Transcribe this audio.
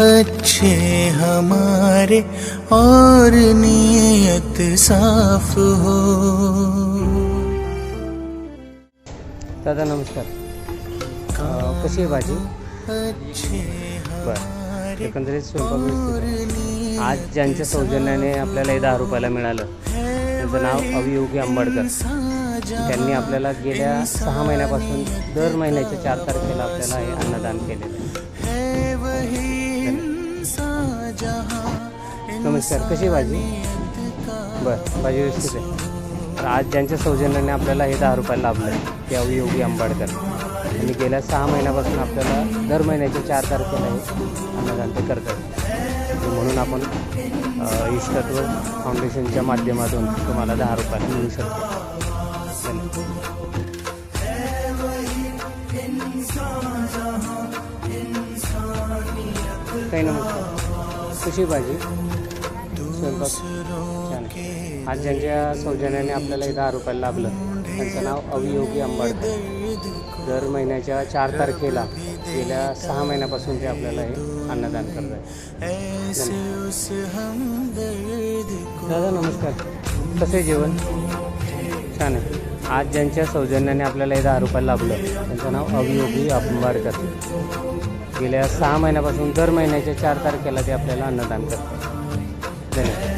अच्छे हमारे और नीयत साफ हो। दादा नमस्कार। अं, कशी आहे भाजी? अच्छे बरं एकंदरीत स्वयंपाक व्यवस्थित आहे. आज ज्यांच्या सौजन्याने आपल्याला हे दहा रुपयाला मिळालं त्यांचं नाव अभियोगी आंबेडकर. त्यांनी आपल्याला गेल्या सहा महिन्यापासून दर महिन्याच्या चार तारखेला आपल्याला हे अन्नदान केलेलं आहे. नमस्कार कशी भाजी? बरं भाजी व्यवस्थित आहे. तर आज ज्यांच्या सौजन्याने आपल्याला हे दहा रुपयाला लाभलं आहे ते योगी आंबाडकर. आणि गेल्या सहा महिन्यापासून आपल्याला दर महिन्याच्या चार तारखेला हे अन्नदान ते करतात. म्हणून आपण इष्टत्व फाउंडेशनच्या माध्यमातून तुम्हाला दहा रुपयाला मिळू शकतो. काही नमस्कार. कशी भाजी? स्वयंपाक छान आहे. आज ज्यांच्या सौजन्याने आपल्याला हे दहा रुपयाला लाभलं त्यांचं नाव अवियोगी अंबाडकर. दर महिन्याच्या चार तारखेला गेल्या सहा महिन्यापासून ते आपल्याला हे अन्नदान करत आहे दादा नमस्कार. कसं आहे जेवण? छान आहे. आज ज्यांच्या सौजन्याने आपल्याला हे दहा रुपयाला लाभलं त्यांचं नाव अवियोगी अंबाडकर. गेल्या सहा महिन्यापासून दर महिन्याच्या चार तारखेला ते आपल्याला अन्नदान करतात. धन्यवाद.